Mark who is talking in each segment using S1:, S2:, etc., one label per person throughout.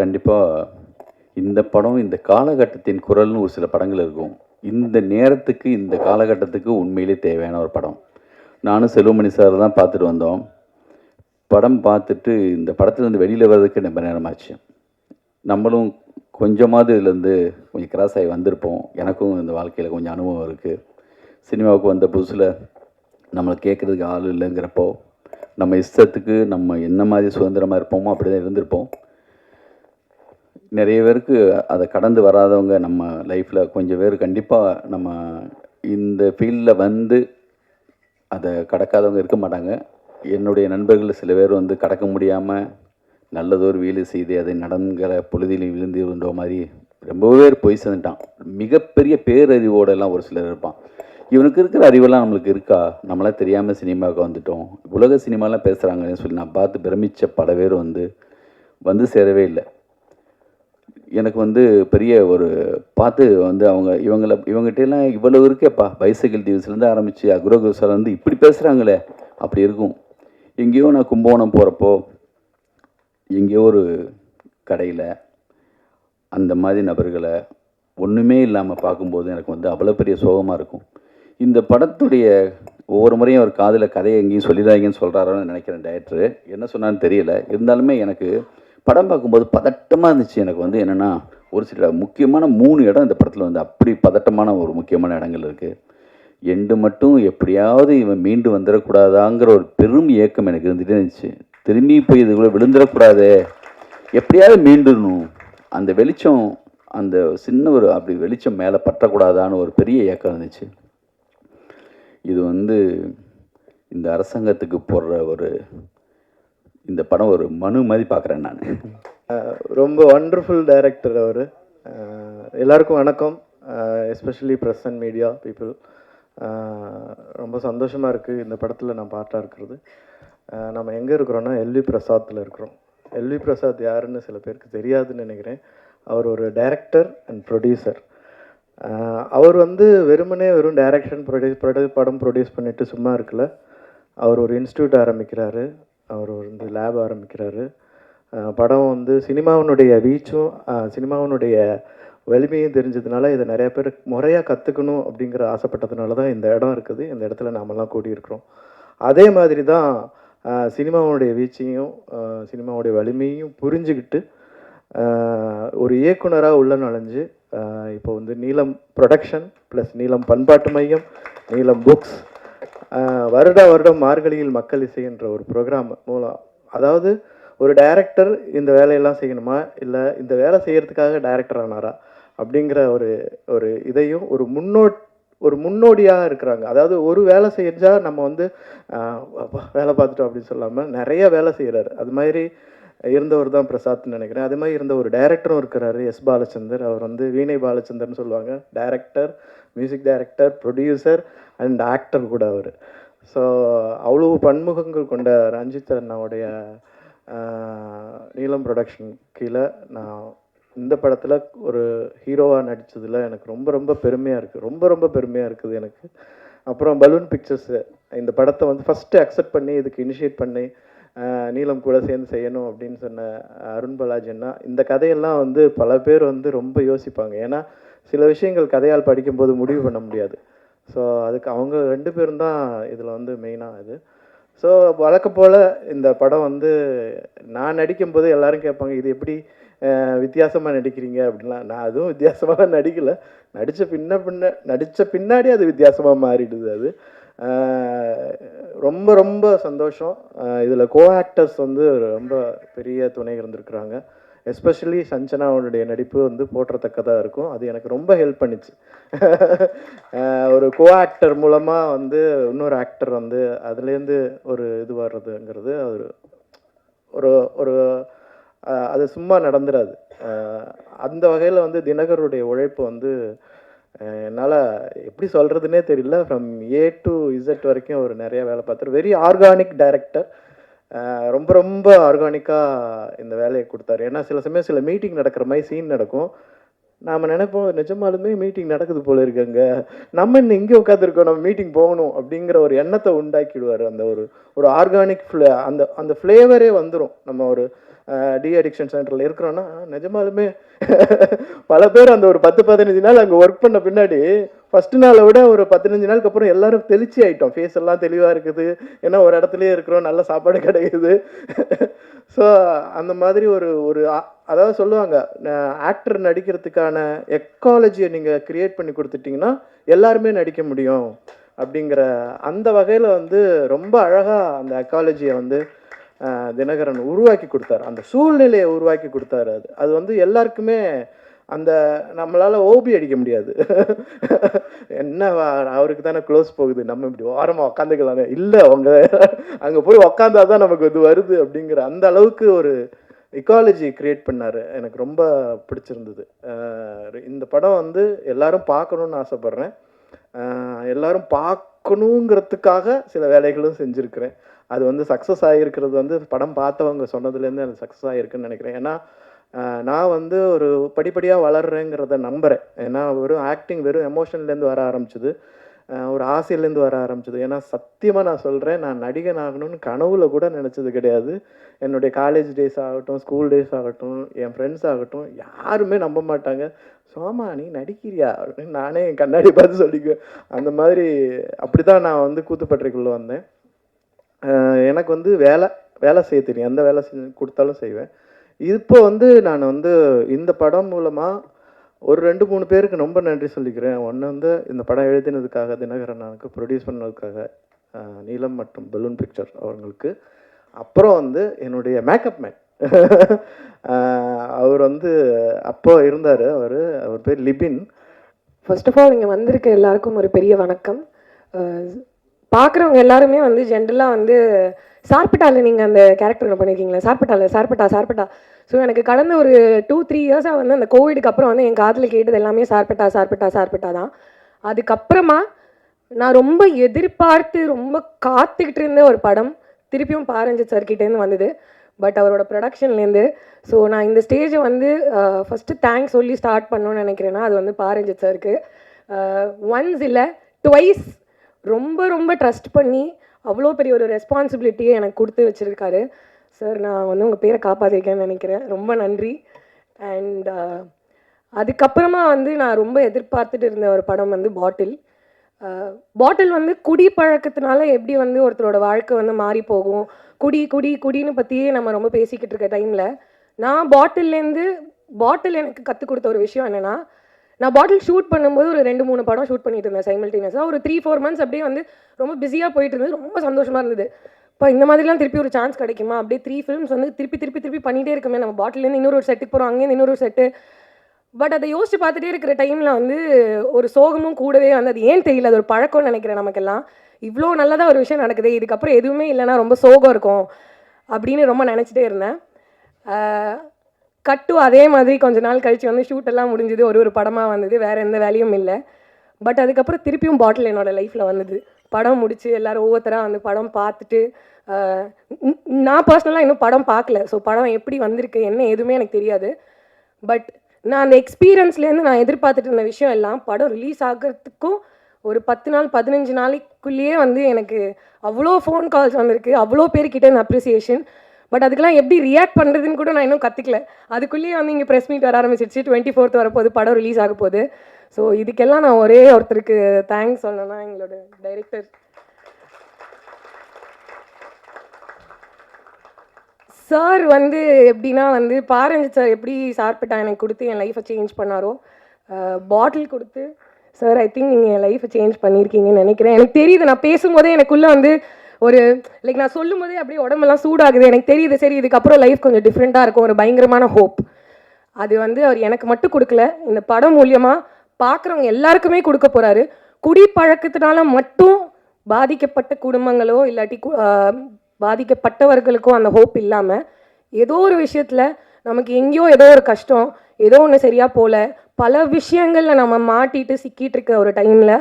S1: கண்டிப்பாக இந்த படம் இந்த காலகட்டத்தின் குரல்னு ஒரு சில படங்கள் இருக்கும். இந்த நேரத்துக்கு இந்த காலகட்டத்துக்கு உண்மையிலே தேவையான ஒரு படம். நானும் செல்வமணி சார் தான் பார்த்துட்டு வந்தோம். படம் பார்த்துட்டு இந்த படத்துலேருந்து வெளியில் வர்றதுக்கு ரொம்ப நேரமாச்சு. நம்மளும் கொஞ்சமாவது இதுலேருந்து கொஞ்சம் கிராஸ் ஆகி வந்திருப்போம். எனக்கும் இந்த வாழ்க்கையில் கொஞ்சம் அனுபவம் இருக்குது சினிமாவுக்கு வந்த புதுசில் நம்மளை கேட்குறதுக்கு ஆள் இல்லைங்கிறப்போ நம்ம இஷ்டத்துக்கு நம்ம என்ன மாதிரி சுதந்திரமாக இருப்போமோ அப்படி தான் இருந்திருப்போம். நிறைய பேருக்கு அதை கடந்து வராதவங்க நம்ம லைஃப்பில் கொஞ்சம் பேர் கண்டிப்பாக நம்ம இந்த ஃபீல்டில் வந்து அதை கடக்காதவங்க இருக்க மாட்டாங்க. என்னுடைய நண்பர்கள் சில பேர் வந்து கடக்க முடியாமல் நல்லதொரு வீடு செய்து அதை நடங்கிற பொழுதில் விழுந்து விழுந்த மாதிரி ரொம்ப பேர் போய் சேர்ந்துட்டான் மிகப்பெரிய பேரறிவோடெல்லாம் ஒரு சிலர் இருப்பான். இவனுக்கு இருக்கிற அறிவெல்லாம் நம்மளுக்கு இருக்கா? நம்மளாம் தெரியாமல் சினிமாவுக்கு வந்துட்டோம். உலக சினிமாலாம் பேசுகிறாங்கன்னு சொல்லி நான் பார்த்து பிரமித்த பல பேர் வந்து வந்து சேரவே இல்லை. எனக்கு வந்து பெரிய ஒரு பார்த்து வந்து அவங்க இவங்கள இவங்ககிட்டலாம் இவ்வளவு இருக்கேப்பா. பைசைக்கிள் தீவுஸ்லேருந்து ஆரம்பித்து அக்ரோகுசாலேருந்து இப்படி பேசுகிறாங்களே அப்படி இருக்கும். எங்கேயோ நான் கும்பகோணம் போகிறப்போ எங்கேயோ ஒரு கடையில் அந்த மாதிரி நபர்களை ஒன்றுமே இல்லாமல் பார்க்கும்போது எனக்கு வந்து அவ்வளோ பெரிய சோகமாக இருக்கும். இந்த படத்துடைய ஒவ்வொரு முறையும் அவர் காதில் கதையை எங்கேயும் சொல்லிடாங்கன்னு சொல்கிறாரோன்னு நினைக்கிறேன் டேரக்டரு என்ன சொன்னான்னு தெரியல. இருந்தாலுமே எனக்கு படம் பார்க்கும்போது பதட்டமாக இருந்துச்சு. எனக்கு வந்து என்னென்னா ஒரு சில முக்கியமான மூணு இடம் இந்த படத்தில் வந்து அப்படி பதட்டமான ஒரு முக்கியமான இடங்கள் இருக்குது எண்டு மட்டும் எப்படியாவது இவன் மீண்டு வந்துடக்கூடாதாங்கிற ஒரு பெரும் ஏக்கம் எனக்கு இருந்துகிட்டே இருந்துச்சு. திரும்பி போய் இதுக்குள்ளே விழுந்துடக்கூடாதே எப்படியாவது மீண்டுடணும். அந்த வெளிச்சம் அந்த சின்ன ஒரு அப்படி வெளிச்சம் மேலே பற்றக்கூடாதான்னு ஒரு பெரிய ஏக்கம் இருந்துச்சு. இது வந்து இந்த அரசாங்கத்துக்கு போடுற ஒரு இந்த படம் ஒரு மனு மாதிரி பார்க்குறேன் நான்.
S2: ரொம்ப வண்டர்ஃபுல் டைரக்டர் அவர். எல்லாருக்கும் வணக்கம். Especially press and media people ரொம்ப சந்தோஷமாக இருக்குது இந்த படத்தில் நான் பார்ட்டாக இருக்கிறது. நம்ம எங்கே இருக்கிறோன்னா எல்வி பிரசாத்தில் இருக்கிறோம். எல்வி பிரசாத் யாருன்னு சில பேருக்கு தெரியாதுன்னு நினைக்கிறேன். அவர் ஒரு டைரக்டர் அண்ட் ப்ரொடியூசர் அவர் வந்து வெறுமனே வெறும் டைரக்ஷன் ப்ரொடியூஸ் படம் ப்ரொடியூஸ் பண்ணிட்டு சும்மா இருக்கல. அவர் ஒரு இன்ஸ்டியூட் ஆரம்பிக்கிறாரு. அவர் வந்து லேப் ஆரம்பிக்கிறாரு. படம் வந்து சினிமாவினுடைய வீச்சும் சினிமாவினுடைய வலிமையும் தெரிஞ்சதுனால இதை நிறைய பேர் முறையாக கற்றுக்கணும் அப்படிங்கிற ஆசைப்பட்டதுனால தான் இந்த இடம் இருக்குது. இந்த இடத்துல நாமெல்லாம் கூடியிருக்கிறோம். அதே மாதிரி தான் சினிமாவுடைய வீச்சையும் சினிமாவுடைய வலிமையும் புரிஞ்சுக்கிட்டு ஒரு இயக்குனராக உள்ள நுழைஞ்சு இப்போ வந்து நீலம் ப்ரொடக்ஷன் ப்ளஸ் நீலம் பண்பாட்டு மையம் நீலம் புக்ஸ் வருட வருடம் மார்கழியில் மக்கள் இசை என்ற ஒரு ப்ரோக்ராம் மூலம் அதாவது ஒரு டைரக்டர் இந்த வேலையெல்லாம் செய்யணுமா? இல்லை இந்த வேலை செய்கிறதுக்காக டைரக்டர் ஆனாரா? அப்படிங்கிற ஒரு ஒரு இதையும் ஒரு முன்னோட் ஒரு முன்னோடியாக இருக்கிறாங்க. அதாவது ஒரு வேலை செஞ்சால் நம்ம வந்து வேலை பார்த்துட்டோம் அப்படின்னு சொல்லாமல் நிறைய வேலை செய்கிறாரு அது மாதிரி இருந்தவர் தான் பிரசாத்னு நினைக்கிறேன். அதே மாதிரி இருந்த ஒரு டைரக்டரும் இருக்கிறாரு. எஸ் பாலச்சந்தர். அவர் வந்து வீணை பாலச்சந்தர்னு சொல்லுவாங்க. Director music director producer and actor கூட அவர். ஸோ அவ்வளோ பன்முகங்கள் கொண்ட ரஞ்சித் அண்ணாவுடைய நீலம் ப்ரொடக்ஷன் கீழே நான் இந்த படத்தில் ஒரு ஹீரோவாக நடித்ததில் எனக்கு ரொம்ப ரொம்ப பெருமையாக இருக்குது ரொம்ப ரொம்ப பெருமையாக இருக்குது எனக்கு. அப்புறம் பலூன் பிக்சர்ஸு இந்த படத்தை வந்து ஃபஸ்ட்டு அக்செப்ட் பண்ணி இதுக்கு இனிஷியேட் பண்ணி நீளம் நீலம் கூட சேர்ந்து செய்யணும் அப்படின்னு சொன்ன அருண் பாலாஜி இந்த கதையெல்லாம் வந்து பல பேர் வந்து ரொம்ப யோசிப்பாங்க. ஏன்னா சில விஷயங்கள் கதையால் படிக்கும்போது முடிவு பண்ண முடியாது. ஸோ அதுக்கு அவங்க ரெண்டு பேரும் தான் இதில் வந்து மெயினாக இது. ஸோ வழக்கம் போல் இந்த படம் வந்து நான் நடிக்கும்போது எல்லாரும் கேட்பாங்க இது எப்படி வித்தியாசமாக நடிக்கிறீங்க? அப்படின்லாம். நான் அதுவும் வித்தியாசமாக நடிக்கலை. நடித்த பின்ன பின்ன நடித்த பின்னாடி அது வித்தியாசமாக மாறிடுது அது. ரொம்ப ரொம்ப சந்தோஷம். இதில் கோ ஆக்டர்ஸ் வந்து ரொம்ப பெரிய துணை இருந்திருக்கிறாங்க. எஸ்பெஷலி சஞ்சனாவுடைய நடிப்பு வந்து போற்றத்தக்கதாக இருக்கும். அது எனக்கு ரொம்ப ஹெல்ப் பண்ணிச்சு. ஒரு கோ ஆக்டர் மூலமாக வந்து இன்னொரு ஆக்டர் வந்து அதுலேருந்து ஒரு இது வர்றதுங்கிறது ஒரு ஒரு ஒரு அது சும்மா நடந்துடாது அந்த வகையில் வந்து தினகருடைய உழைப்பு வந்து என்னால் எப்படி சொல்கிறதுனே தெரியல. ஃப்ரம் ஏ டு இசட் வரைக்கும் அவர் நிறைய வேலை பார்த்தாரு. வெரி ஆர்கானிக் டைரக்டர் ரொம்ப ரொம்ப ஆர்கானிக்காக இந்த வேலையை கொடுத்தாரு. ஏன்னா சில சமயம் சில மீட்டிங் நடக்கிற மாதிரி சீன் நடக்கும். நாம் நினைப்போம் நிஜமாலுமே மீட்டிங் நடக்குது போல இருக்கங்க நம்ம இன்னும் இங்கே உட்காந்துருக்கோம் நம்ம மீட்டிங் போகணும். அப்படிங்கிற ஒரு எண்ணத்தை உண்டாக்கிடுவார். அந்த ஒரு ஒரு ஆர்கானிக் ஃப்ளே அந்த அந்த ஃப்ளேவரே வந்துடும் நம்ம ஒரு டி அடிக்ஷன் சென்டரில் இருக்கிறோன்னா நிஜமாலுமே பல பேர் அந்த ஒரு பத்து பதினஞ்சு நாள் அங்கே ஒர்க் பண்ண பின்னாடி ஃபர்ஸ்ட் நாளை விட ஒரு பதினஞ்சு நாளுக்கு அப்புறம் எல்லாரும் தெளிச்சி ஆகிட்டோம் ஃபேஸ் எல்லாம் தெளிவாக இருக்குது. ஏன்னா ஒரு இடத்துலயே இருக்கிறோம். நல்ல சாப்பாடு கிடைக்குது. ஸோ அந்த மாதிரி ஒரு ஒரு அதாவது சொல்லுவாங்க ஆக்டர் நடிக்கிறதுக்கான எக்காலஜியை நீங்கள் கிரியேட் பண்ணி கொடுத்துட்டிங்கன்னா எல்லாருமே நடிக்க முடியும். அப்படிங்கிற அந்த வகையில் வந்து ரொம்ப அழகாக அந்த எக்காலஜியை வந்து தினகரன் உருவாக்கி கொடுத்தாரு. அந்த சூழ்நிலையை உருவாக்கி கொடுத்தாரு அது. அது வந்து எல்லாருக்குமே அந்த நம்மளால் ஓபி அடிக்க முடியாது. என்ன அவருக்கு தானே க்ளோஸ் போகுது. நம்ம இப்படி ஓரமாக உக்காந்துக்கலாமே இல்லை அவங்க அங்கே போய் உக்காந்தாதான் நமக்கு இது வருது அப்படிங்கிற அந்த அளவுக்கு ஒரு இக்காலஜி கிரியேட் பண்ணார். எனக்கு ரொம்ப பிடிச்சிருந்தது. இந்த படம் வந்து எல்லாரும் பார்க்கணுன்னு ஆசைப்பட்றேன். எல்லாரும் பார்க்க பார்க்கணுங்கிறதுக்காக சில வேலைகளும் செஞ்சுருக்கிறேன். அது வந்து சக்ஸஸ் ஆகிருக்கிறது வந்து படம் பார்த்தவங்க சொன்னதுலேருந்து எனக்கு சக்ஸஸ் ஆகிருக்குன்னு நினைக்கிறேன். ஏன்னா நான் வந்து ஒரு படிப்படியாக வளர்றேங்கிறத நம்புகிறேன் ஏன்னா வெறும் ஆக்டிங் வெறும் எமோஷன்லேருந்து வர ஆரம்பிச்சது. ஒரு ஆசையிலேருந்து வர ஆரம்பிச்சது. ஏன்னா சத்தியமாக நான் சொல்கிறேன் நான் நடிகன் ஆகணும்னு கனவுல கூட நினச்சது கிடையாது. என்னுடைய காலேஜ் டேஸ் ஆகட்டும் ஸ்கூல் டேஸ் ஆகட்டும் என் ஃப்ரெண்ட்ஸ் ஆகட்டும் யாருமே நம்ப மாட்டாங்க. சோமா நீ நடிக்கிறியா? அப்படின்னு நானே என் கண்ணாடி பார்த்து சொல்லிக்குவேன். அந்த மாதிரி அப்படி தான் நான் வந்து கூத்துப்பட்டறைக்குள்ளே வந்தேன். எனக்கு வந்து வேலை வேலை செய்ய தெரியும். எந்த வேலை செஞ்சு கொடுத்தாலும் செய்வேன். இப்போ வந்து நான் வந்து இந்த படம் மூலமாக ஒரு ரெண்டு மூணு பேருக்கு ரொம்ப நன்றி சொல்லிக்கிறேன். ஒன்று வந்து இந்த படம் எழுதினதுக்காக தினகரன் எனக்கு ப்ரொடியூஸ் பண்ணதுக்காக நீலம் மற்றும் பலூன் பிக்சர் அவங்களுக்கு அப்புறம் வந்து என்னுடைய மேக்கப் மேன் அவர் வந்து அப்போ இருந்தார். அவர் அவர் பேர் லிபின்.
S3: ஃபர்ஸ்ட் ஆஃப் ஆல் இங்கே வந்திருக்க எல்லாருக்கும் ஒரு பெரிய வணக்கம். பார்க்குறவங்க எல்லாருமே வந்து ஜென்ரலாக வந்து சார்பட்டாவில் நீங்கள் அந்த கேரக்டர் பண்ணியிருக்கீங்களா சார்பட்டாவில் சார்பட்டா சார்பட்டா. ஸோ எனக்கு கடந்த ஒரு டூ த்ரீ இயர்ஸாக வந்து அந்த கோவிடுக்கு அப்புறம் வந்து என் காதில் கேட்டது எல்லாமே சார்பட்டா சார்பட்டா சார்பட்டா தான். அதுக்கப்புறமா நான் ரொம்ப எதிர்பார்த்து ரொம்ப காத்துக்கிட்டு இருந்த ஒரு படம் திருப்பியும் பாரஞ்சித் சார்கிட்டேருந்து வந்தது. பட் அவரோட ப்ரொடக்ஷன்லேருந்து ஸோ நான் இந்த ஸ்டேஜை வந்து ஃபஸ்ட்டு தேங்க்ஸ் சொல்லி ஸ்டார்ட் பண்ணணும்னு நினைக்கிறேன்னா அது வந்து பாரஞ்சித் சாருக்கு ஒன்ஸ் இல்லை ட்வைஸ் ரொம்ப ரொம்ப ட்ரஸ்ட் பண்ணி அவ்வளோ பெரிய ஒரு ரெஸ்பான்சிபிலிட்டியை எனக்கு கொடுத்து வச்சுருக்காரு. சார் நான் வந்து உங்கள் பேரை காப்பாற்றிருக்கேன்னு நினைக்கிறேன். ரொம்ப நன்றி. அண்ட் uh, அதுக்கப்புறமா வந்து நான் ரொம்ப எதிர்பார்த்துட்டு இருந்த ஒரு படம் வந்து பாட்டில். Uh, பாட்டில் வந்து குடி பழக்கத்தினால எப்படி வந்து ஒருத்தரோட வாழ்க்கை வந்து மாறி போகும்? குடி குடி குடின்னு பற்றியே நம்ம ரொம்ப பேசிக்கிட்டு இருக்க டைமில் நான் பாட்டில்லேருந்து பாட்டில் எனக்கு கற்றுக் கொடுத்த ஒரு விஷயம் என்னென்னா நான் பாட்டில் ஷூட் பண்ணும்போது ஒரு ரெண்டு மூணு படம் ஷூட் பண்ணிட்டு இருந்தேன் சைமல்டேனியஸாக ஒரு த்ரீ ஃபோர் மந்த்ஸ் அப்படியே வந்து ரொம்ப பிஸியாக போயிட்டு இருந்தது. ரொம்ப சந்தோஷமாக இருந்தது. இப்போ இந்த மாதிரிலாம் திருப்பி ஒரு சான்ஸ் கிடைக்குமா? அப்படியே த்ரீ ஃபிலிம்ஸ் வந்து திருப்பி திருப்பி திருப்பி பண்ணிகிட்டே இருக்குமே. நம்ம பாட்டிலேருந்து இன்னொரு ஒரு செட்டுக்கு போகிறோம் அங்கேருந்து இன்னொரு ஒரு செட்டு பட் அதை யோசிச்சு பார்த்துட்டே இருக்கிற டைமில் வந்து ஒரு சோகமும் கூடவே வந்து அது ஏன் தெரியல? அது ஒரு பழக்கம்னு நினைக்கிறேன் நமக்கெல்லாம். இவ்வளோ நல்லதாக ஒரு விஷயம் நடக்குது இதுக்கப்புறம் எதுவுமே இல்லைன்னா ரொம்ப சோகம் இருக்கும் அப்படின்னு ரொம்ப நினச்சிட்டே இருந்தேன். கட்டு அதே மாதிரி கொஞ்ச நாள் கழிச்சு வந்து ஷூட் எல்லாம் முடிஞ்சது ஒரு ஒரு படமாக வந்தது வேறு எந்த வேலையும் இல்லை. பட் அதுக்கப்புறம் திருப்பியும் பாட்டில் என்னோட லைஃப்பில் வந்தது. படம் முடித்து எல்லோரும் ஒவ்வொருத்தராக வந்து படம் பார்த்துட்டு நான் பர்சனலாக இன்னும் படம் பார்க்கல. ஸோ படம் எப்படி வந்திருக்கு என்ன எதுவுமே எனக்கு தெரியாது. பட் நான் அந்த எக்ஸ்பீரியன்ஸ்லேருந்து நான் எதிர்பார்த்துட்டு இருந்த விஷயம் எல்லாம் படம் ரிலீஸ் ஆகிறதுக்கும் ஒரு பத்து நாள் பதினஞ்சு நாளைக்குள்ளேயே வந்து எனக்கு அவ்வளோ ஃபோன் கால்ஸ் வந்திருக்கு அவ்வளோ பேர்கிட்ட அப்ரிசியேஷன் பட் அதுக்கெல்லாம் எப்படி ரியாக்ட் பண்ணுறதுன்னு கூட நான் இன்னும் கற்றுக்கல அதுக்குள்ளேயே வந்து இங்கே ப்ரெஸ் மீட் வர ஆரம்பிச்சிருச்சு. டுவெண்ட்டி ஃபோர்த் வரப்போகுது. படம் ரிலீஸ் ஆக போகுது. ஸோ இதுக்கெல்லாம் நான் ஒரே ஒருத்தருக்கு தேங்க்ஸ் சொல்லணும்னா எங்களோட டைரக்டர் சார் வந்து எப்படின்னா வந்து பாரஞ்சித் சார் எப்படி சார்பிட்டா எனக்கு கொடுத்து என் லைஃப்பை சேஞ்ச் பண்ணாரோ பாட்டில் கொடுத்து சார் ஐ திங்க் நீங்கள் என் லைஃப்பை சேஞ்ச் பண்ணியிருக்கீங்கன்னு நினைக்கிறேன். எனக்கு தெரியுது நான் பேசும்போதே எனக்குள்ளே வந்து ஒரு லைக் நான் சொல்லும் போதே அப்படியே உடம்பெல்லாம் சூடாகுது. எனக்கு தெரியுது சரி இதுக்கப்புறம் லைஃப் கொஞ்சம் டிஃப்ரெண்ட்டாக இருக்கும். ஒரு பயங்கரமான ஹோப் அது வந்து அவர் எனக்கு மட்டும் கொடுக்கல. இந்த படம் மூலியமாக பார்க்குறவங்க எல்லாருக்குமே கொடுக்க போகிறாரு குடி பழக்கத்தினால மட்டும் பாதிக்கப்பட்ட குடும்பங்களோ இல்லாட்டி பாதிக்கப்பட்டவர்களுக்கோ பாதிக்கப்பட்டவர்களுக்கும் அந்த ஹோப் இல்லாமல் ஏதோ ஒரு விஷயத்தில் நமக்கு எங்கேயோ ஏதோ ஒரு கஷ்டம் ஏதோ ஒன்று சரியாக போல. பல விஷயங்களில் நம்ம மாட்டிட்டு சிக்கிட்டு இருக்க ஒரு டைமில்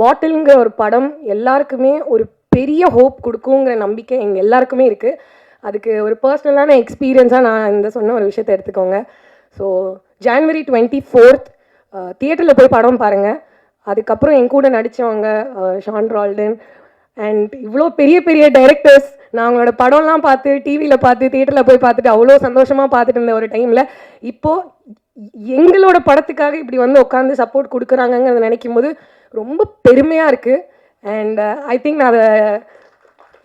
S3: பாட்டிலுங்கிற ஒரு படம் எல்லாருக்குமே ஒரு பெரிய ஹோப் கொடுக்குங்கிற நம்பிக்கை எங்கள் எல்லாருக்குமே இருக்குது அதுக்கு ஒரு பர்சனலான எக்ஸ்பீரியன்ஸாக நான் இந்த சொன்ன ஒரு விஷயத்தை எடுத்துக்கோங்க. ஸோ ஜான்வரி டுவெண்ட்டி ஃபோர்த் தியேட்டரில் போய் படம் பாருங்கள் அதுக்கப்புறம் என் கூட நடித்தவங்க ஷான் ரால்டன் அண்ட் இவ்வளோ பெரிய பெரிய டைரக்டர்ஸ் நான் அவங்களோட படம்லாம் பார்த்து டிவியில் பார்த்து தியேட்டரில் போய் பார்த்துட்டு அவ்வளோ சந்தோஷமாக பார்த்துட்டு இருந்த ஒரு டைமில் இப்போது எங்களோட படத்துக்காக இப்படி வந்து உட்காந்து சப்போர்ட் கொடுக்குறாங்கங்கிறத நினைக்கும் போது ரொம்ப பெருமையாக இருக்குது அண்ட் ஐ திங்க் நான் அதை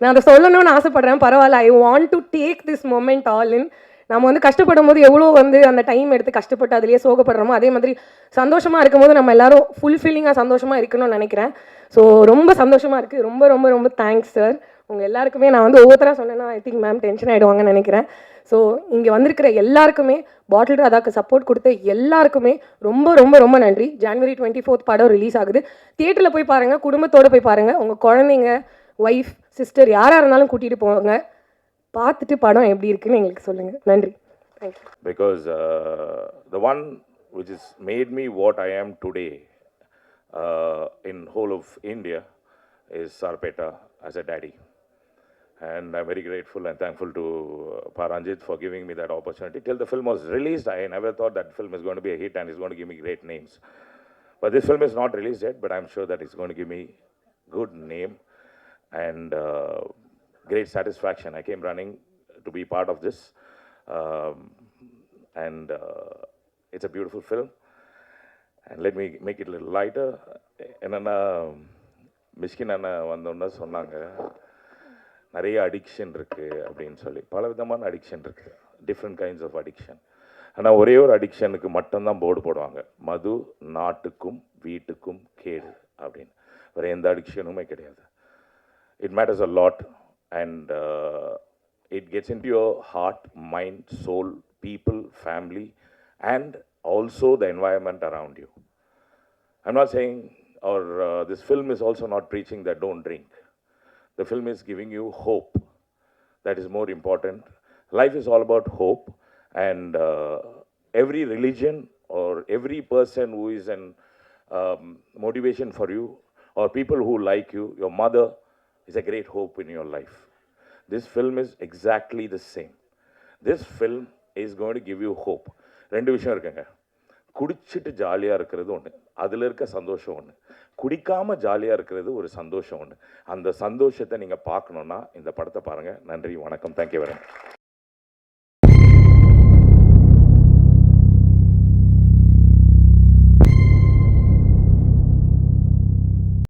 S3: நான் அதை சொல்லணும்னு ஆசைப்படுறேன். பரவாயில்ல I want to take this moment all in நம்ம வந்து கஷ்டப்படும் போது எவ்வளோ வந்து அந்த டைம் எடுத்து கஷ்டப்பட்டு அதுலேயே சோகப்படுறோமோ அதே மாதிரி சந்தோஷமாக இருக்கும்போது நம்ம எல்லாரும் ஃபுல்ஃபில்லிங்காக சந்தோஷமாக இருக்கணும்னு நினைக்கிறேன். ஸோ ரொம்ப சந்தோஷமாக இருக்குது ரொம்ப ரொம்ப ரொம்ப தேங்க்ஸ் சார் உங்கள் எல்லாருக்குமே நான் வந்து ஒவ்வொருத்தராக சொன்னேன்னா ஐ திங்க் மேம் டென்ஷன் ஆகிடுவாங்கன்னு நினைக்கிறேன். ஸோ இங்கே வந்திருக்கிற எல்லாருக்குமே பாட்டில் ராதாக்கு சப்போர்ட் கொடுத்த எல்லாருக்குமே ரொம்ப ரொம்ப ரொம்ப நன்றி. ஜான்வரி டுவெண்ட்டி ஃபோர்த் படம் ரிலீஸ் ஆகுது. தியேட்டரில் போய் பாருங்கள் குடும்பத்தோடு போய் பாருங்கள் உங்கள் குழந்தைங்க ஒய்ஃப் சிஸ்டர் யாராக இருந்தாலும் கூட்டிகிட்டு போங்க. பார்த்துட்டு படம் எப்படி இருக்குன்னு எங்களுக்கு சொல்லுங்கள் நன்றி.
S4: Thank you because the one one which has made me what I am today uh, in whole of India is Sarpeta as a daddy. And I'm very grateful and thankful to uh, Paranjit for giving me that opportunity. Till the film was released, I never thought that film is going to be a hit and is going to give me great names. But this film is not released yet, but I'm sure that it's going to give me good name and uh, great satisfaction. I came running to be part of this, um, and uh, it's a beautiful film. And let me make it a little lighter. என்னென்னா மிஷ்கின் அண்ணன் வந்தோன்னே சொன்னாங்க நிறைய addiction இருக்குது அப்படின்னு சொல்லி பல விதமான அடிக்ஷன் இருக்குது டிஃப்ரெண்ட் கைண்ட்ஸ் ஆஃப் அடிக்ஷன் ஆனால் ஒரே ஒரு அடிக்ஷனுக்கு மட்டும்தான் போர்டு போடுவாங்க மது நாட்டுக்கும் வீட்டுக்கும் கேடு அப்படின்னு வேறு எந்த அடிக்ஷனுமே கிடையாது it matters a lot and it gets in your heart mind soul people family and also the environment around you I'm not saying or this film is is also preaching the that drink. the film is giving you hope that is more important life is all about hope and uh, every religion or every person who is an um, motivation for you or people who like you your mother is a great hope in your life this film is exactly the same this film is going to give you hope ரெண்டு விஷயம் இருக்குங்க குடிச்சிட்டு ஜாலியாக இருக்கிறது ஒன்று அதில் இருக்க சந்தோஷம் ஒன்று குடிக்காமல் ஜாலியாக இருக்கிறது ஒரு சந்தோஷம் ஒன்று அந்த சந்தோஷத்தை நீங்கள் பார்க்கணுன்னா இந்த படத்தை பாருங்கள் நன்றி வணக்கம். Thank you very much